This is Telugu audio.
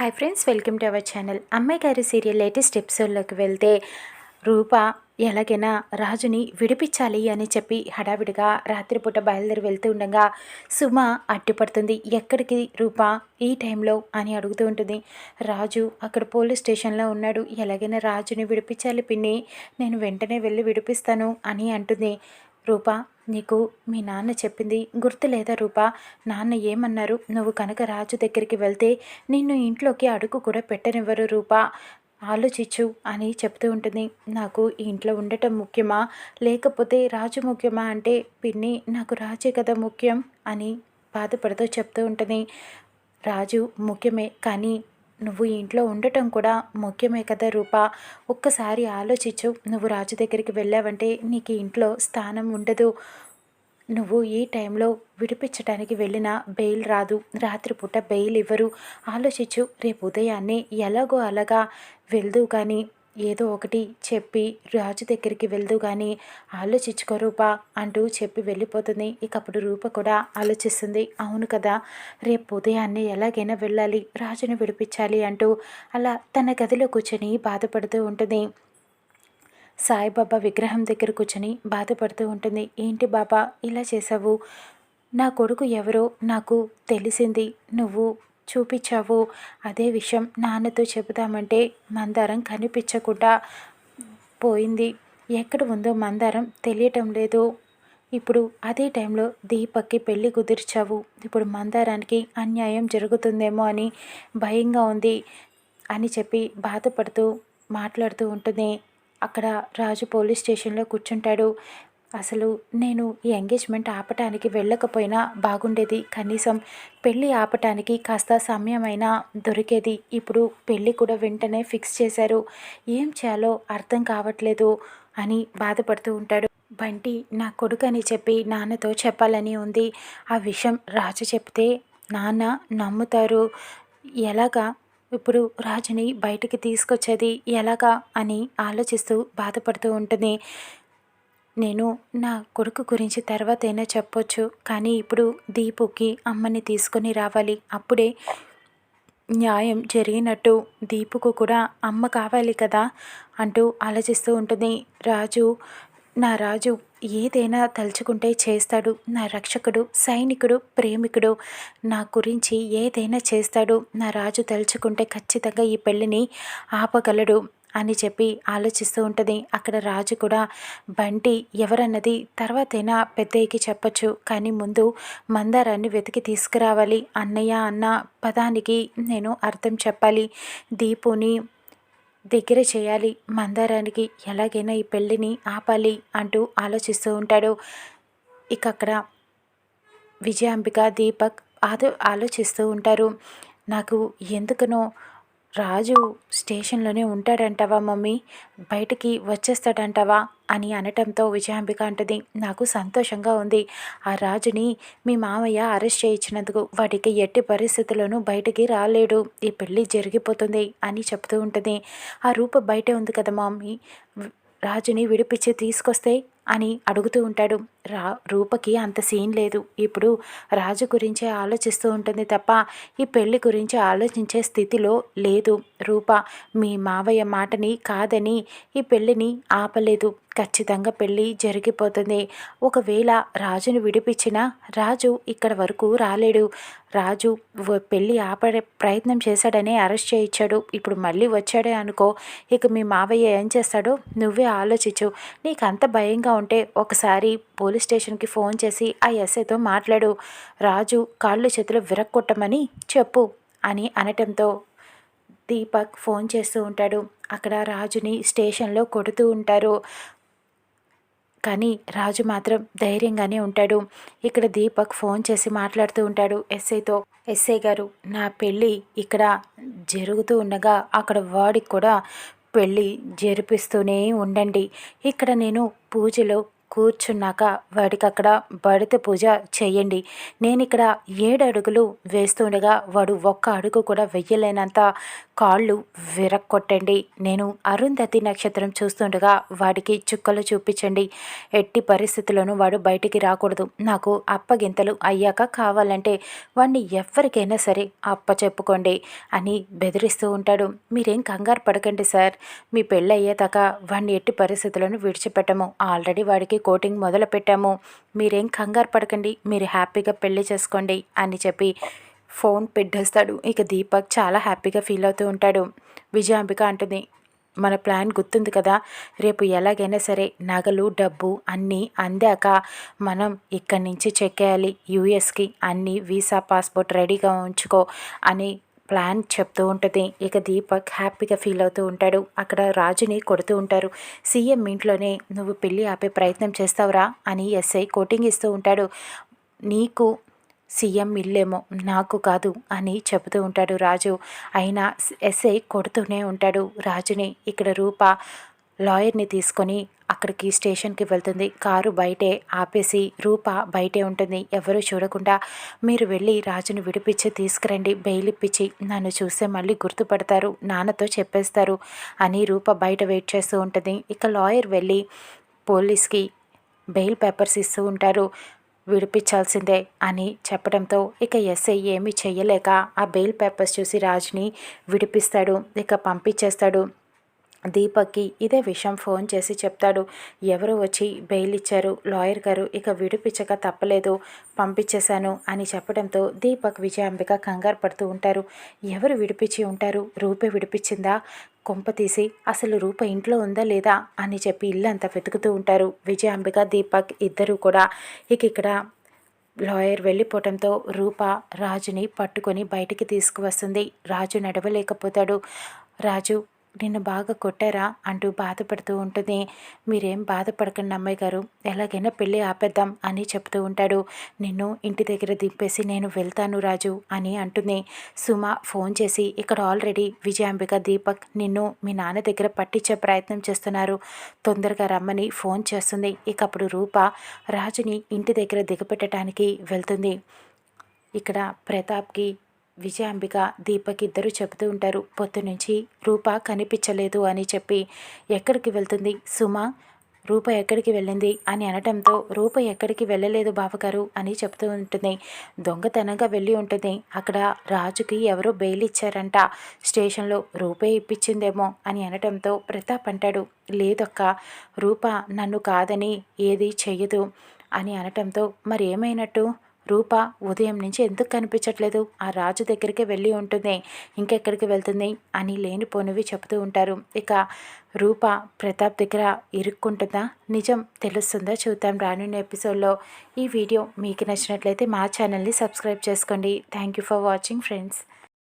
Hi friends welcome to our channel అమ్మాయి గారి సీరియల్ లేటెస్ట్ ఎపిసోడ్లోకి వెళ్తే రూప ఎలాగైనా రాజుని విడిపించాలి అని చెప్పి హడావిడిగా రాత్రిపూట బయలుదేరి వెళ్తూ ఉండగా సుమ అడ్డుపడుతుంది. ఎక్కడికి రూప? ఈ టైంలో అని అడుగుతూ ఉంటుంది. రాజు అక్కడ పోలీస్ స్టేషన్లో ఉన్నాడు. ఎలాగైనా రాజుని విడిపించాలి పిన్ని. నేను వెంటనే వెళ్ళి విడిపిస్తాను అని అంటుంది. రూపా నీకు మీ నాన్న చెప్పింది గుర్తు లేదా రూపా? నాన్న ఏమన్నారు? నువ్వు కనుక రాజు దగ్గరికి వెళ్తే నిన్ను ఇంట్లోకి అడుగు కూడా పెట్టనివ్వరు రూపా. ఆలోచించు అని చెప్తూ ఉంటుంది. నాకు ఈ ఇంట్లో ఉండటం ముఖ్యమా? లేకపోతే రాజు ముఖ్యమా అంటే పిన్ని నాకు రాజే కదా ముఖ్యం అని బాధపడుతూ చెప్తూ ఉంటుంది. రాజు ముఖ్యమే కానీ నువ్వు ఇంట్లో ఉండటం కూడా ముఖ్యమే కదా రూప. ఒక్కసారి ఆలోచించు నువ్వు రాజు దగ్గరికి వెళ్ళావంటే నీకు ఇంట్లో స్థానం ఉండదు. నువ్వు ఈ టైంలో విడిపించడానికి వెళ్ళిన బెయిల్ రాదు. రాత్రిపూట బెయిల్ ఇవ్వరు. ఆలోచించు రేపు ఉదయాన్నే ఎలాగో అలాగా వెళ్దు కానీ ఏదో ఒకటి చెప్పి రాజు దగ్గరికి వెళ్దు కానీ ఆలోచించుకో రూప అంటూ చెప్పి వెళ్ళిపోతుంది. ఇక అప్పుడు రూప కూడా ఆలోచిస్తుంది. అవును కదా రేపు ఉదయాన్నే ఎలాగైనా వెళ్ళాలి రాజుని విడిపించాలి అంటూ అలా తన గదిలో కూర్చొని బాధపడుతూ ఉంటుంది. సాయిబాబా విగ్రహం దగ్గర కూర్చొని బాధపడుతూ ఉంటుంది. ఏంటి బాబా ఇలా చేసావు నా కొడుకు ఎవరో నాకు తెలిసింది. నువ్వు చూపించావు. అదే విషయం నాన్నతో చెబుదామంటే మందారం కనిపించకుండా పోయింది. ఎక్కడ ఉందో మందారం తెలియటం లేదు. ఇప్పుడు అదే టైంలో దీపక్కి పెళ్ళి కుదిర్చావు. ఇప్పుడు మందారానికి అన్యాయం జరుగుతుందేమో అని భయంగా ఉంది అని చెప్పి బాధపడుతూ మాట్లాడుతూ ఉంటుంది అక్కడ రాజు పోలీస్ స్టేషన్లో కూర్చుంటాడు. అసలు నేను ఈ ఎంగేజ్మెంట్ ఆపటానికి వెళ్ళకపోయినా బాగుండేది. కనీసం పెళ్ళి ఆపటానికి కాస్త సమయమైనా దొరికేది. ఇప్పుడు పెళ్ళి కూడా వెంటనే ఫిక్స్ చేశారు. ఏం చేయాలో అర్థం కావట్లేదు అని బాధపడుతూ ఉంటాడు. బంటి నా కొడుకు అని చెప్పి నాన్నతో చెప్పాలని ఉంది. ఆ విషయం రాజు చెప్తే నాన్న నమ్ముతారు. ఎలాగా? ఇప్పుడు రాజుని బయటికి తీసుకొచ్చేది ఎలాగా? అని ఆలోచిస్తూ బాధపడుతూ ఉంటుంది. నేను నా కొడుకు గురించి తర్వాతైనా చెప్పొచ్చు కానీ ఇప్పుడు దీపుకి అమ్మని తీసుకొని రావాలి. అప్పుడే న్యాయం జరిగినట్టు దీపుకు కూడా అమ్మ కావాలి కదా అంటూ ఆలోచిస్తూ ఉంటుంది. రాజు నా రాజు ఏదైనా తలుచుకుంటే చేస్తాడు. నా రక్షకుడు సైనికుడు ప్రేమికుడు నా గురించి ఏదైనా చేస్తాడు. నా రాజు తలుచుకుంటే ఖచ్చితంగా ఈ పెళ్ళిని ఆపగలడు. అని చెప్పి ఆలోచిస్తూ ఉంటుంది. అక్కడ రాజు కూడా బంటి ఎవరన్నది తర్వాతైనా పెద్దయ్యకి చెప్పచ్చు. కానీ ముందు మందారాన్ని వెతికి తీసుకురావాలి. అన్నయ్య అన్న పదానికి నేను అర్థం చెప్పాలి. దీపుని దగ్గర చేయాలి. మందారానికి ఎలాగైనా ఈ పెళ్ళిని ఆపాలి అంటూ ఆలోచిస్తూ ఉంటాడు. ఇక అక్కడ విజయాంబిక దీపక్ ఆదో ఆలోచిస్తూ ఉంటారు. నాకు ఎందుకనో రాజు స్టేషన్లోనే ఉంటాడంటావా మమ్మీ? బయటికి వచ్చేస్తాడంటావా? అని అనటంతో విజయాంబిక అంటది. నాకు సంతోషంగా ఉంది. ఆ రాజుని మీ మామయ్య అరెస్ట్ చేయించినందుకు వాడికి ఎట్టి పరిస్థితుల్లోనూ బయటికి రాలేడు. ఈ పెళ్ళి జరిగిపోతుంది అని చెప్తూ ఉంటుంది. ఆ రూప బయటే ఉంది కదా మమ్మీ? రాజుని విడిపించి తీసుకొస్తే? అని అడుగుతూ ఉంటాడు. రా రూపకి అంత సీన్ లేదు. ఇప్పుడు రాజు గురించే ఆలోచిస్తూ ఉంటుంది తప్ప ఈ పెళ్ళి గురించి ఆలోచించే స్థితిలో లేదు. రూప మీ మావయ్య మాటని కాదని ఈ పెళ్ళిని ఆపలేదు. ఖచ్చితంగా పెళ్ళి జరిగిపోతుంది. ఒకవేళ రాజును విడిపించినా రాజు ఇక్కడ వరకు రాలేడు. రాజు పెళ్ళి ఆపడే ప్రయత్నం చేశాడనే అరెస్ట్ చేయించాడు. ఇప్పుడు మళ్ళీ వచ్చాడే అనుకో ఇక మీ మావయ్య ఏం చేస్తాడో నువ్వే ఆలోచించు. నీకు అంత భయంగా ఉంటే ఒకసారి పోలీస్ స్టేషన్కి ఫోన్ చేసి ఆ ఎస్ఐతో మాట్లాడు. రాజు కాళ్ళు చేతులు విరక్కొట్టమని చెప్పు అని అనటంతో దీపక్ ఫోన్ చేస్తూ ఉంటాడు. అక్కడ రాజుని స్టేషన్లో కొడుతూ ఉంటారు. కానీ రాజు మాత్రం ధైర్యంగానే ఉంటాడు. ఇక్కడ దీపక్ ఫోన్ చేసి మాట్లాడుతూ ఉంటాడు ఎస్ఐతో. ఎస్ఐ గారు నా పెళ్ళి ఇక్కడ జరుగుతూ ఉండగా అక్కడ వాడికి కూడా పెళ్ళి జరిపిస్తూనే ఉండండి. ఇక్కడ నేను పూజలో కూర్చున్నాక వాడికి అక్కడ బడిత పూజ చేయండి. నేను ఇక్కడ ఏడు అడుగులు వేస్తుండగా వాడు ఒక్క అడుగు కూడా వెయ్యలేనంత కాళ్ళు విరక్కొట్టండి. నేను అరుంధతి నక్షత్రం చూస్తుండగా వాడికి చుక్కలు చూపించండి. ఎట్టి పరిస్థితుల్లోనూ వాడు బయటికి రాకూడదు. నాకు అప్పగింతలు అయ్యాక కావాలంటే వాడిని ఎవరికైనా సరే అప్ప చెప్పుకోండి అని బెదిరిస్తూ ఉంటాడు. మీరేం కంగారు పడకండి సార్. మీ పెళ్ళి అయ్యేదాకా వాడిని ఎట్టి పరిస్థితులను విడిచిపెట్టము. ఆల్రెడీ వాడికి కోటింగ్ మొదలు పెట్టాము మీరేం కంగారు పడకండి. మీరు హ్యాపీగా పెళ్ళి చేసుకోండి అని చెప్పి ఫోన్ పెట్టేస్తాడు. ఇక దీపక్ చాలా హ్యాపీగా ఫీల్ అవుతూ ఉంటాడు. విజయాంబిక అంటుంది మన ప్లాన్ గుర్తుంది కదా. రేపు ఎలాగైనా సరే నగలు డబ్బు అన్నీ అందాక మనం ఇక్కడి నుంచి చెక్కేయాలి యూఎస్కి అన్నీ వీసా పాస్పోర్ట్ రెడీగా ఉంచుకో అని ప్లాన్ చెప్తూ ఉంటుంది. ఇక దీపక్ హ్యాపీగా ఫీల్ అవుతూ ఉంటాడు. అక్కడ రాజుని కొడుతూ ఉంటారు. సీఎం ఇంట్లోనే నువ్వు పెళ్ళి ఆపే ప్రయత్నం చేస్తావురా అని ఎస్ఐ కోటింగ్ ఇస్తూ ఉంటాడు. నీకు సీఎం ఇల్లేమో నాకు కాదు అని చెబుతూ ఉంటాడు రాజు. అయినా ఎస్ఐ కొడుతూనే ఉంటాడు రాజుని. ఇక్కడ రూప లాయర్ని తీసుకొని అక్కడికి స్టేషన్కి వెళ్తుంది. కారు బయటే ఆపేసి రూప బయటే ఉంటుంది. ఎవరు చూడకుండా మీరు వెళ్ళి రాజును విడిపించి తీసుకురండి. బెయిల్ ఇప్పించి నన్ను చూస్తే మళ్ళీ గుర్తుపడతారు. నాన్నతో చెప్పేస్తారు అని రూప బయట వెయిట్ చేస్తూ ఉంటుంది. ఇక లాయర్ వెళ్ళి పోలీస్కి బెయిల్ పేపర్స్ ఇస్తూ ఉంటారు. విడిపించాల్సిందే అని చెప్పడంతో ఇక ఎస్ఐ ఏమీ చేయలేక ఆ బెయిల్ పేపర్స్ చూసి రాజుని విడిపిస్తాడు. ఇక పంపించేస్తాడు. దీపక్కి ఇదే విషయం ఫోన్ చేసి చెప్తాడు. ఎవరు వచ్చి బెయిల్ ఇచ్చారు. లాయర్ గారు ఇక విడిపించక తప్పలేదు. పంపించేశాను అని చెప్పడంతో దీపక్ విజయాంబిక కంగారు పడుతూ ఉంటారు. ఎవరు విడిపించి ఉంటారు? రూపే విడిపించిందా? కొంప తీసి అసలు రూప ఇంట్లో ఉందా లేదా? అని చెప్పి ఇల్లంతా వెతుకుతూ ఉంటారు. విజయాంబిక దీపక్ ఇద్దరూ కూడా ఇక ఇక్కడ లాయర్ వెళ్ళిపోవటంతో రూప రాజుని పట్టుకొని బయటికి తీసుకువస్తుంది. రాజు నడవలేకపోతాడు. రాజు నిన్ను బాగా కొట్టారా అంటూ బాధపడుతూ ఉంటుంది. మీరేం బాధపడకండి అమ్మాయి గారు. ఎలాగైనా పెళ్ళి ఆపేద్దాం అని చెప్తూ ఉంటాడు. నిన్ను ఇంటి దగ్గర దింపేసి నేను వెళ్తాను రాజు అని అంటుంది. సుమ ఫోన్ చేసి ఇక్కడ ఆల్రెడీ విజయాంబిక దీపక్ నిన్ను మీ నాన్న దగ్గర పట్టించే ప్రయత్నం చేస్తున్నారు. తొందరగా రమ్మని ఫోన్ చేస్తుంది. ఇక అప్పుడు రూప రాజుని ఇంటి దగ్గర దిగపెట్టడానికి వెళ్తుంది. ఇక్కడ ప్రతాప్కి విజయాంబిక దీపక్ ఇద్దరు చెబుతూ ఉంటారు పొద్దు నుంచి రూప కనిపించలేదు అని చెప్పి ఎక్కడికి వెళ్తుంది? సుమ రూప ఎక్కడికి వెళ్ళింది? అని అనటంతో రూప ఎక్కడికి వెళ్ళలేదు బావగారు అని చెప్తూ ఉంటుంది. దొంగతనంగా వెళ్ళి ఉంటుంది. అక్కడ రాజుకి ఎవరో బెయిల్ ఇచ్చారంట. స్టేషన్లో రూపే ఇప్పించిందేమో అని అనటంతో ప్రతాప్ అంటాడు. లేదొక్క రూప నన్ను కాదని ఏది చెయ్యదు అని అనటంతో మరి ఏమైనట్టు రూప ఉదయం నుంచి ఎందుకు కనిపించట్లేదు? ఆ రాజు దగ్గరికి వెళ్ళి ఉంటుంది. ఇంకెక్కడికి వెళ్తుంది అని లేనిపోనివి చెబుతూ ఉంటారు. ఇక రూప ప్రతాప్ దగ్గర ఇరుక్కుంటుందా? నిజం తెలుస్తుందా? చూద్దాం రానున్న ఎపిసోడ్లో. ఈ వీడియో మీకు నచ్చినట్లయితే మా ఛానల్ని సబ్స్క్రైబ్ చేసుకోండి. Thank you for watching friends.